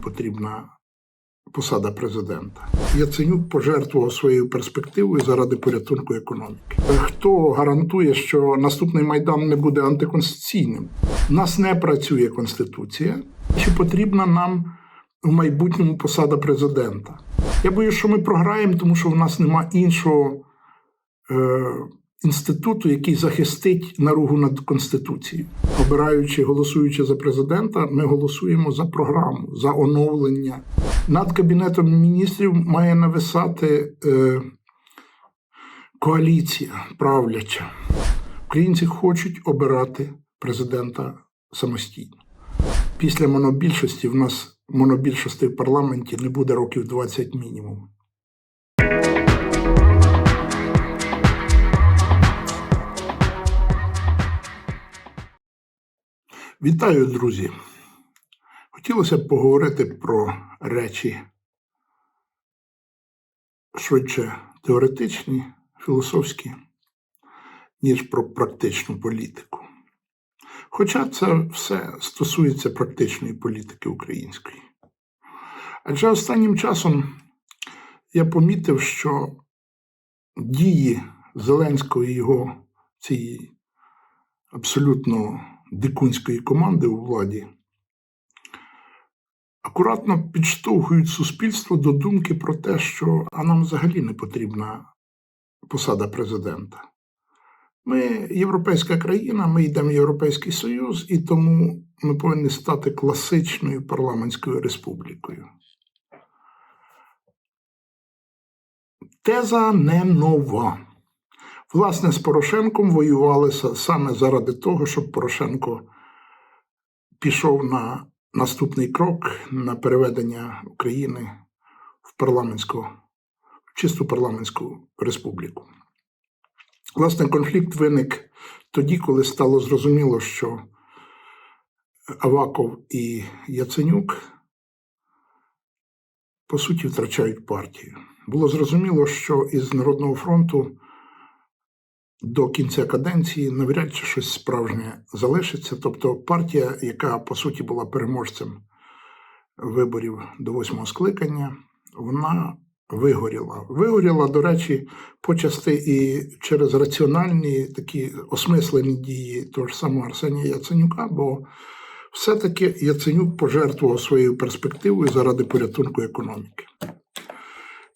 потрібна посада президента. Яценюк пожертвував своєю перспективою заради порятунку економіки. Хто гарантує, що наступний майдан не буде антиконституційним? У нас не працює конституція. Чи потрібна нам в майбутньому посада президента? Я боюсь, що ми програємо, тому що в нас нема іншого е, інституту, який захистить наругу над конституцією. Обираючи, голосуючи за президента, ми голосуємо за програму, за оновлення. Над кабінетом міністрів має нависати е, коаліція правляча. Українці хочуть обирати президента самостійно. Після монобільшості в нас монобільшості в парламенті не буде років 20 мінімум. Вітаю, друзі! Хотілося б поговорити про речі швидше теоретичні, філософські, ніж про практичну політику. Хоча це все стосується практичної політики української. Адже останнім часом я помітив, що дії Зеленського і його цієї абсолютно дикунської команди у владі акуратно підштовхують суспільство до думки про те, що а нам взагалі не потрібна посада президента. Ми європейська країна, ми йдемо в Європейський Союз, і тому ми повинні стати класичною парламентською республікою. Теза не нова. Власне, з Порошенком воювали саме заради того, щоб Порошенко пішов на наступний крок на переведення України в парламентську, в чисту парламентську республіку. Власне, конфлікт виник тоді, коли стало зрозуміло, що Аваков і Яценюк по суті втрачають партію. Було зрозуміло, що із Народного фронту до кінця каденції навряд чи щось справжнє залишиться. Тобто партія, яка по суті була переможцем виборів до восьмого скликання, вона вигоріла. Вигоріла, до речі, почасти і через раціональні такі осмислені дії того ж самого Арсенія Яценюка, бо все-таки Яценюк пожертвував своєю перспективою заради порятунку економіки.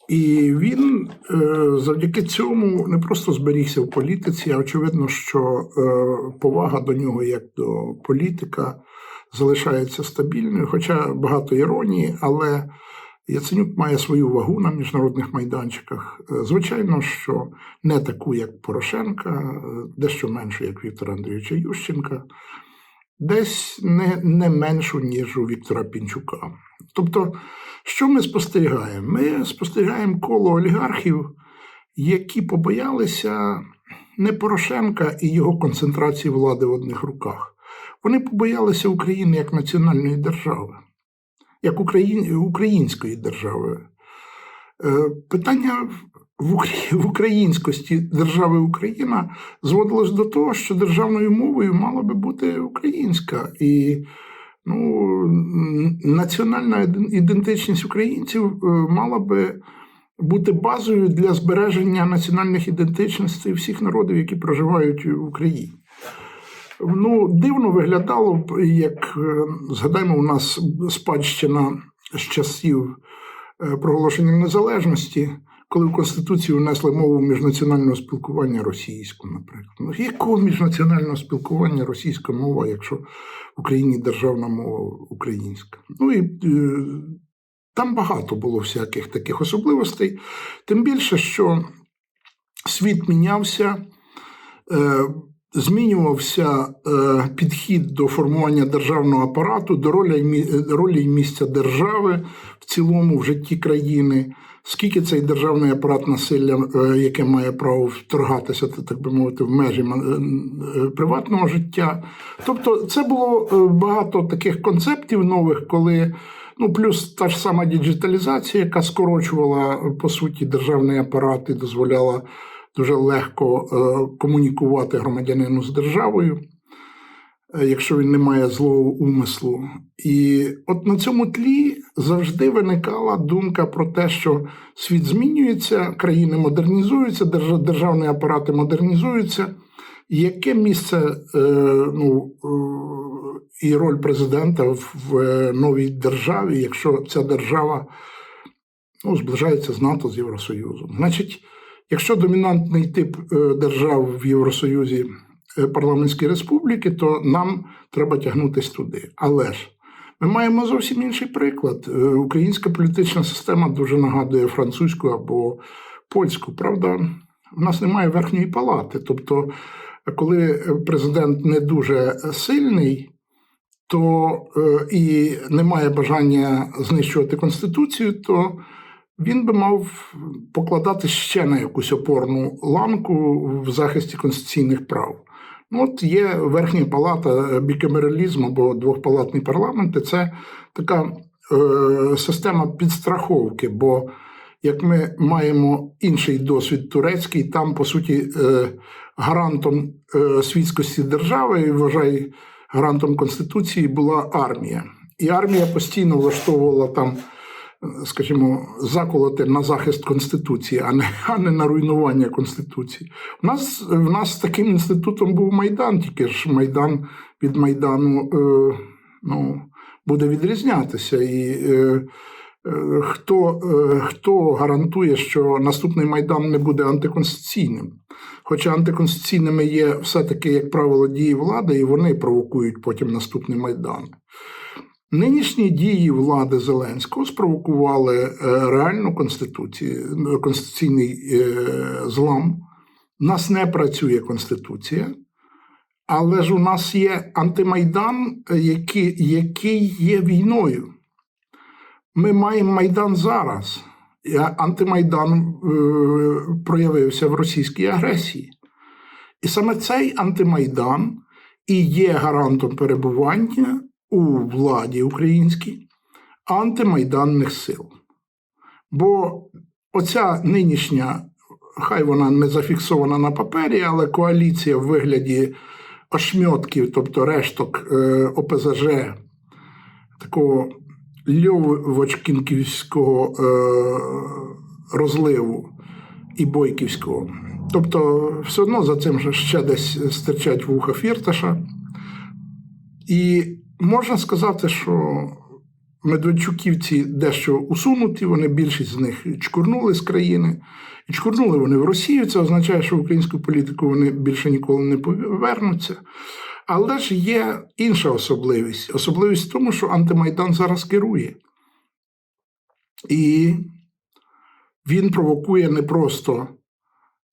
І він е, завдяки цьому не просто зберігся в політиці, а очевидно, що е, повага до нього як до політика залишається стабільною, хоча багато іронії, але Яценюк має свою вагу на міжнародних майданчиках. Е, Звичайно, що не таку, як Порошенка, дещо меншу, як Віктора Андрійовича Ющенка, десь не, не меншу, ніж у Віктора Пінчука. Тобто, що ми спостерігаємо? Ми спостерігаємо коло олігархів, які побоялися не Порошенка і його концентрації влади в одних руках. Вони побоялися України як національної держави, як Україн... української держави. Е, Питання в українськості держави Україна зводилось до того, що державною мовою мала би бути українська. І ну, національна ідентичність українців е, мала би бути базою для збереження національних ідентичностей всіх народів, які проживають в Україні. Ну, дивно виглядало б, як е, згадаємо, у нас спадщина з часів е, проголошення незалежності, коли в Конституцію внесли мову міжнаціонального спілкування російську, наприклад. Ну, якого міжнаціонального спілкування російська мова, якщо в Україні державна мова українська? Ну і е, там багато було всяких таких особливостей. Тим більше, що світ мінявся. Е, Змінювався е, підхід до формування державного апарату, до ролі, ролі місця держави в цілому в житті країни. Скільки цей державний апарат насилля, е, яке має право вторгатися, так би мовити, в межі е, е, приватного життя. Тобто, це було багато таких концептів нових, коли ну плюс та ж сама діджиталізація, яка скорочувала по суті державний апарат і дозволяла дуже легко комунікувати громадянину з державою, якщо він не має злого умислу. І от на цьому тлі завжди виникала думка про те, що світ змінюється, країни модернізуються, держ- державні апарати модернізуються. Яке місце е, ну, е, і роль президента в, е, новій державі, якщо ця держава ну, зближається з НАТО з Євросоюзом? Значить, якщо домінантний тип держав в Євросоюзі парламентські республіки, то нам треба тягнутися туди. Але ж ми маємо зовсім інший приклад. Е, Українська політична система дуже нагадує французьку або польську. Правда, в нас немає верхньої палати. Тобто, коли президент не дуже сильний, то е, і немає бажання знищувати конституцію, то він би мав покладати ще на якусь опорну ланку в захисті конституційних прав. Ну, от є верхня палата бікамералізму або двохпалатний парламент, це така е, система підстраховки. Бо як ми маємо інший досвід турецький, там, по суті, е, гарантом е, світськості держави, і вважай, гарантом Конституції була армія. І армія постійно влаштовувала там, е, скажімо, заколоти на захист Конституції, а не, а не на руйнування Конституції. У нас, в нас таким інститутом був Майдан, тільки ж Майдан від Майдану е, ну, буде відрізнятися. І е, е, хто, е, хто гарантує, що наступний Майдан не буде антиконституційним? Хоча антиконституційними є все-таки, як правило, дії влади, і вони провокують потім наступний Майдан. Нинішні дії влади Зеленського спровокували е, реальну конституцію, конституційний е, злам. У нас не працює конституція, але ж у нас є антимайдан, який, який є війною. Ми маємо майдан зараз. Антимайдан е, проявився в російській агресії. І саме цей антимайдан і є гарантом перебування у владі українській антимайданних сил. Бо оця нинішня, хай вона не зафіксована на папері, але коаліція в вигляді ошмьотків, тобто решток е, ОПЗЖ, такого Льовочкінківського е, розливу і Бойківського. Тобто, все одно за цим ще десь стирчать вуха фірташа. І можна сказати, що Медведчуківці дещо усунуті, вони більшість з них чкурнули з країни. І чкурнули вони в Росію. Це означає, що в українську політику вони більше ніколи не повернуться. Але ж є інша особливість. Особливість в тому, що антимайдан зараз керує. І він провокує не просто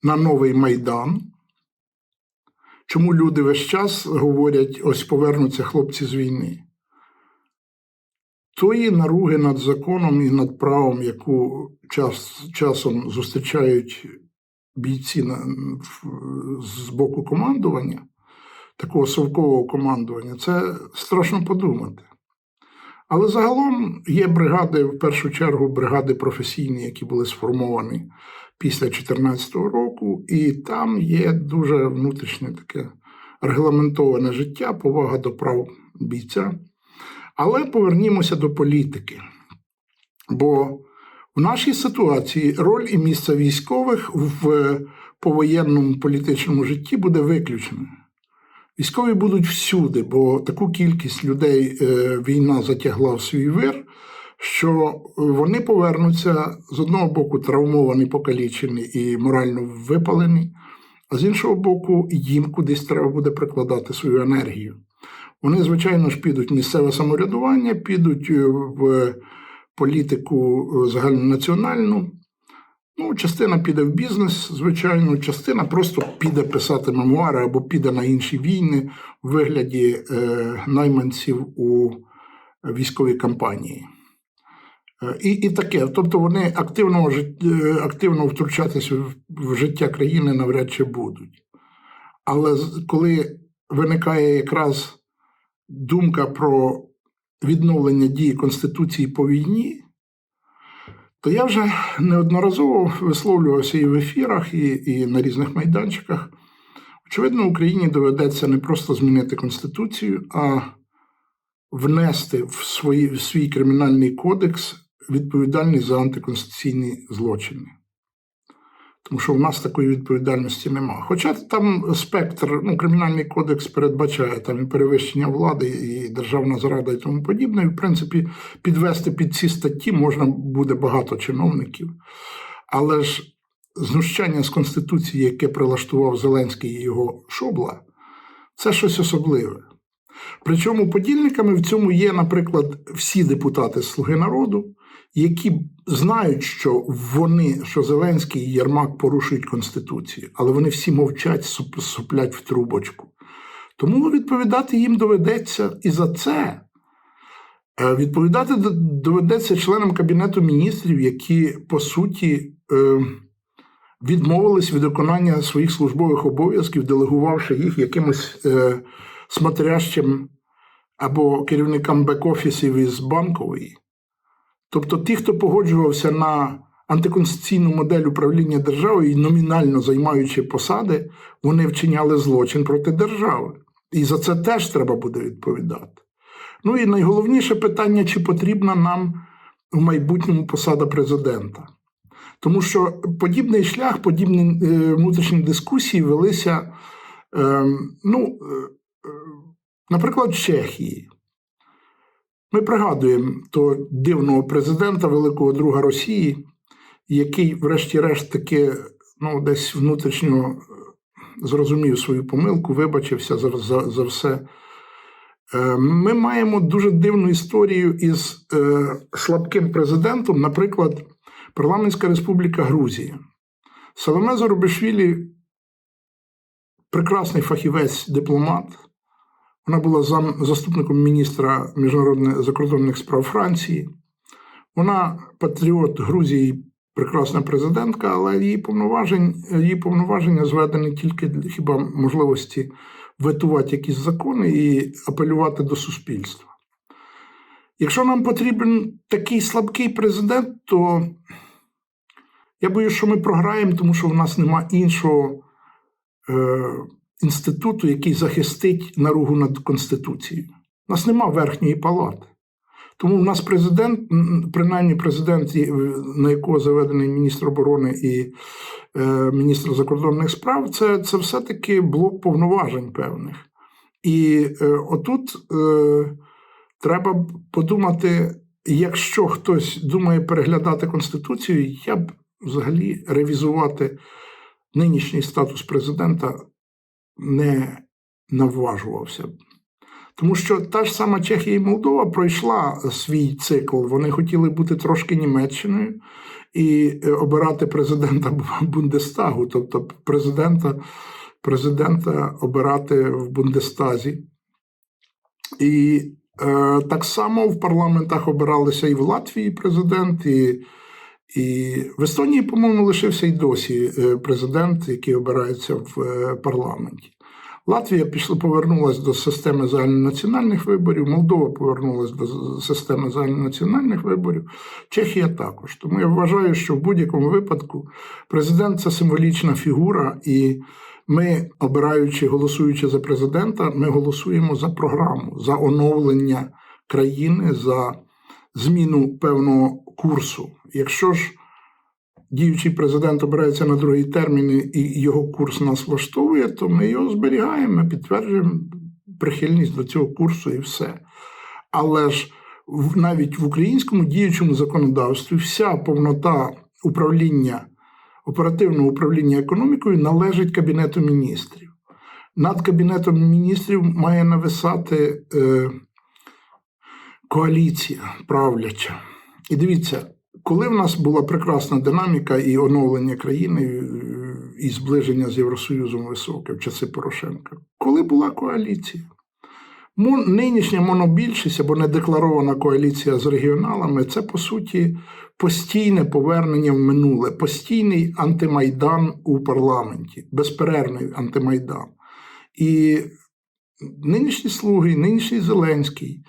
на новий майдан. Чому люди весь час говорять: ось повернуться хлопці з війни? Тої наруги над законом і над правом, яку час, часом зустрічають бійці на, з боку командування, такого совкового командування, це страшно подумати. Але загалом є бригади, в першу чергу, бригади професійні, які були сформовані після 2014 року, і там є дуже внутрішнє таке регламентоване життя, повага до прав бійця. Але повернімося до політики. Бо в нашій ситуації роль і місце військових в повоєнному політичному житті буде виключена. Військові будуть всюди, бо таку кількість людей е, війна затягла в свій вир, що вони повернуться з одного боку травмовані, покалічені і морально випалені, а з іншого боку, їм кудись треба буде прикладати свою енергію. Вони, звичайно ж, підуть в місцеве самоврядування, підуть е, в політику е, загальнонаціональну. Ну, частина піде в бізнес, звичайно, частина просто піде писати мемуари або піде на інші війни в вигляді е, найманців у військовій кампанії. Е, І, і таке. Тобто вони активно, е, активно втручатися в, життя країни навряд чи будуть. Але коли виникає якраз думка про відновлення дії Конституції по війні, то я вже неодноразово висловлювався і в ефірах, і, і на різних майданчиках. Очевидно, Україні доведеться не просто змінити Конституцію, а внести в, свої, в свій кримінальний кодекс відповідальність за антиконституційні злочини. Тому що в нас такої відповідальності нема. Хоча там спектр, ну, кримінальний кодекс передбачає там і перевищення влади, і державна зрада, і тому подібне. І, в принципі, підвести під ці статті можна буде багато чиновників. Але ж знущання з Конституції, яке прилаштував Зеленський і його шобла, це щось особливе. Причому подільниками в цьому є, наприклад, всі депутати Слуги народу, які знають, що вони, що Зеленський і Єрмак порушують Конституцію, але вони всі мовчать, суплять в трубочку. Тому відповідати їм доведеться і за це. Е, Відповідати доведеться членам Кабінету міністрів, які по суті е, відмовились від виконання своїх службових обов'язків, делегувавши їх якимось е, смотрящим або керівникам бек-офісів із банкової. Тобто ті, хто погоджувався на антиконституційну модель управління державою і номінально займаючи посади, вони вчиняли злочин проти держави. І за це теж треба буде відповідати. Ну і найголовніше питання, чи потрібна нам в майбутньому посада президента. Тому що подібний шлях, подібні е, внутрішні дискусії велися, е, ну, е, е, наприклад, в Чехії. Ми пригадуємо того дивного президента, великого друга Росії, який, врешті-решт, таки ну, десь внутрішньо е, зрозумів свою помилку, вибачився за, за, за все. Е, Ми маємо дуже дивну історію із е, слабким президентом, наприклад, Парламентська Республіка Грузія. Саломе Зорубишвілі прекрасний фахівець, дипломат. Вона була заступником міністра міжнародних закордонних справ Франції. Вона патріот Грузії, прекрасна президентка, але її повноважень, її повноваження зведені тільки для хіба можливості ветувати якісь закони і апелювати до суспільства. Якщо нам потрібен такий слабкий президент, то я боюсь, що ми програємо, тому що в нас нема іншого е, інституту, який захистить наругу над Конституцією. У нас нема верхньої палати. Тому в нас президент, принаймні президент, е, на якого заведений міністр оборони і е, міністр закордонних справ, це, це все-таки блок повноважень певних. І е, отут е, треба подумати, якщо хтось думає переглядати Конституцію, я б взагалі ревізувати нинішній статус президента не наважувався. Тому що та ж сама Чехія і Молдова пройшла свій цикл. Вони хотіли бути трошки Німеччиною і е, обирати президента Бундестагу, тобто президента, президента обирати в Бундестазі. І е, так само в парламентах обиралися і в Латвії президент, і, і в Естонії, по-моєму, лишився і досі е, президент, який обирається в е, парламенті. Латвія пішла, повернулася до системи загальнонаціональних виборів, Молдова повернулася до системи загальнонаціональних виборів, Чехія також. Тому я вважаю, що в будь-якому випадку президент це символічна фігура, і ми, обираючи, голосуючи за президента, ми голосуємо за програму, за оновлення країни, за зміну певного курсу. Якщо ж діючий президент обирається на другий термін і його курс нас влаштовує, то ми його зберігаємо, підтверджуємо прихильність до цього курсу і все. Але ж навіть в українському діючому законодавстві вся повнота управління, оперативного управління економікою належить Кабінету міністрів. Над Кабінетом міністрів має нависати е, коаліція правляча. І дивіться, коли в нас була прекрасна динаміка і оновлення країни, е, і зближення з Євросоюзом високе в часи Порошенка, коли була коаліція? Нинішня монобільшість або недекларована коаліція з регіоналами це по суті постійне повернення в минуле, постійний антимайдан у парламенті, безперервний антимайдан. І нинішні слуги, нинішній Зеленський,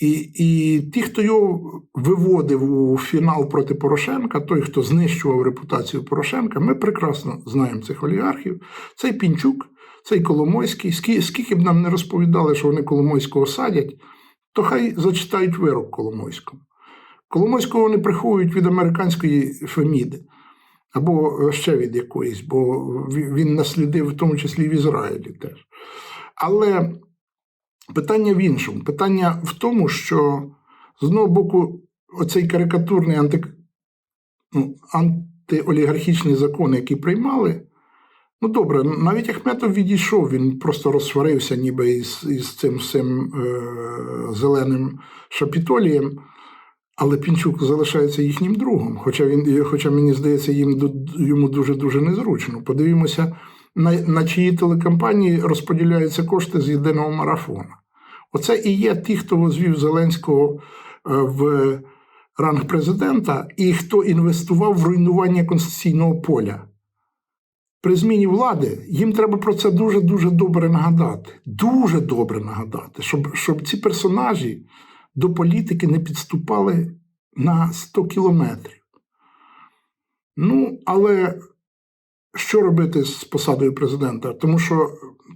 і, і ті, хто його виводив у фінал проти Порошенка, той, хто знищував репутацію Порошенка, ми прекрасно знаємо цих олігархів. Цей Пінчук, цей Коломойський. Скільки, скільки б нам не розповідали, що вони Коломойського садять, то хай зачитають вирок Коломойському. Коломойського вони приховують від американської Феміди або ще від якоїсь, бо він наслідив в тому числі в Ізраїлі теж. Але питання в іншому. Питання в тому, що з одного боку, оцей карикатурний анти, ну, антиолігархічний закон, який приймали. Ну, добре, навіть Ахметов відійшов, він просто розсварився ніби із із цим всім е, зеленим шапітолієм, але Пінчук залишається їхнім другом. Хоча він, хоча мені здається, їм йому дуже-дуже незручно. Подивімося, на, на чиї телекомпанії розподіляються кошти з єдиного марафона. Оце і є ті, хто звів Зеленського е, в ранг президента, і хто інвестував в руйнування конституційного поля. При зміні влади їм треба про це дуже-дуже добре нагадати. Дуже добре нагадати, щоб щоб ці персонажі до політики не підступали на 100 кілометрів. Ну, але що робити з посадою президента? Тому що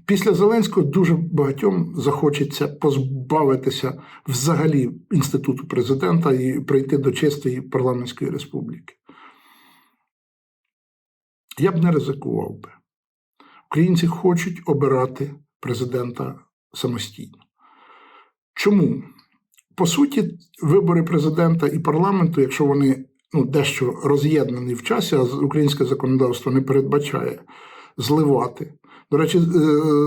після Зеленського дуже багатьом захочеться позбавитися взагалі інституту президента і прийти до чистої парламентської республіки. Я б не ризикував би. Українці хочуть обирати президента самостійно. Чому? По суті, вибори президента і парламенту, якщо вони ну, дещо роз'єднані в часі, а українське законодавство не передбачає зливати. До речі, е,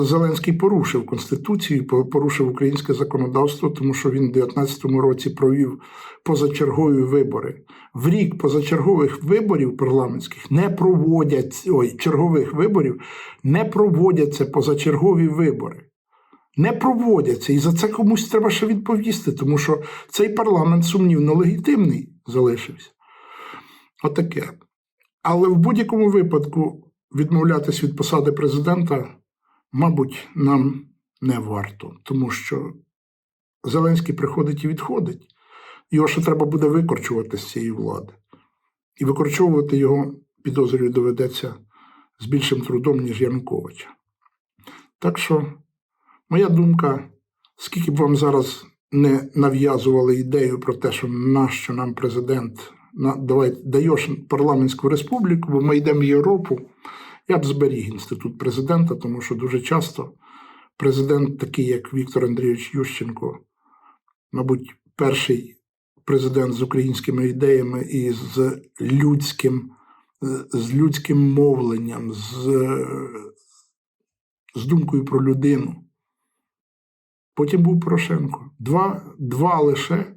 Зеленський порушив Конституцію, порушив українське законодавство, тому що він у 2019 році провів позачергові вибори. В рік позачергових виборів парламентських не проводять ой, чергових виборів, не проводяться позачергові вибори. Не проводяться. І за це комусь треба ще відповісти, тому що цей парламент сумнівно легітимний залишився. Отаке. Але в будь-якому випадку відмовлятись від посади президента, мабуть, нам не варто, тому що Зеленський приходить і відходить. Його ще треба буде викорчувати з цієї влади. І викорчовувати його, підозрюю, доведеться з більшим трудом, ніж Януковича. Так що, моя думка, скільки б вам зараз не нав'язували ідею про те, що нащо нам президент давай, даєш парламентську республіку, бо ми йдемо в Європу. Я б зберіг інститут президента, тому що дуже часто президент, такий як Віктор Андрійович Ющенко, мабуть, перший президент з українськими ідеями і з людським з людським мовленням, з, з думкою про людину. Потім був Порошенко. Два, Два лише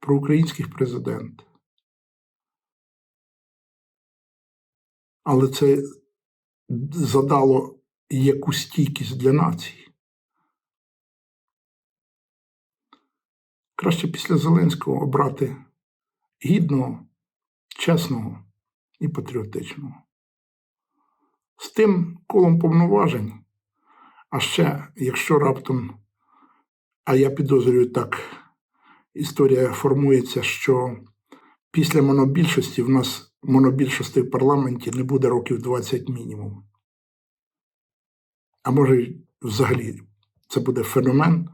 про українських президента. Але це задало яку стійкість для нації. Краще після Зеленського обрати гідного, чесного і патріотичного. З тим колом повноважень, а ще, якщо раптом, а я підозрюю так, історія формується, що після монобільшості в нас монобільшості в парламенті не буде років 20 мінімум. А може, взагалі, це буде феномен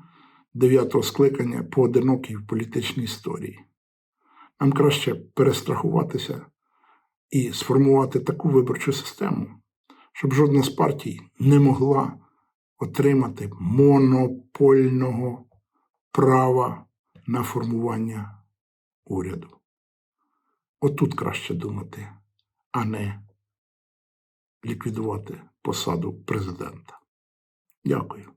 дев'ятого скликання поодинокій в політичній історії. Нам краще перестрахуватися і сформувати таку виборчу систему, щоб жодна з партій не могла отримати монопольного права на формування уряду. Отут краще думати, а не ліквідувати посаду президента. Дякую.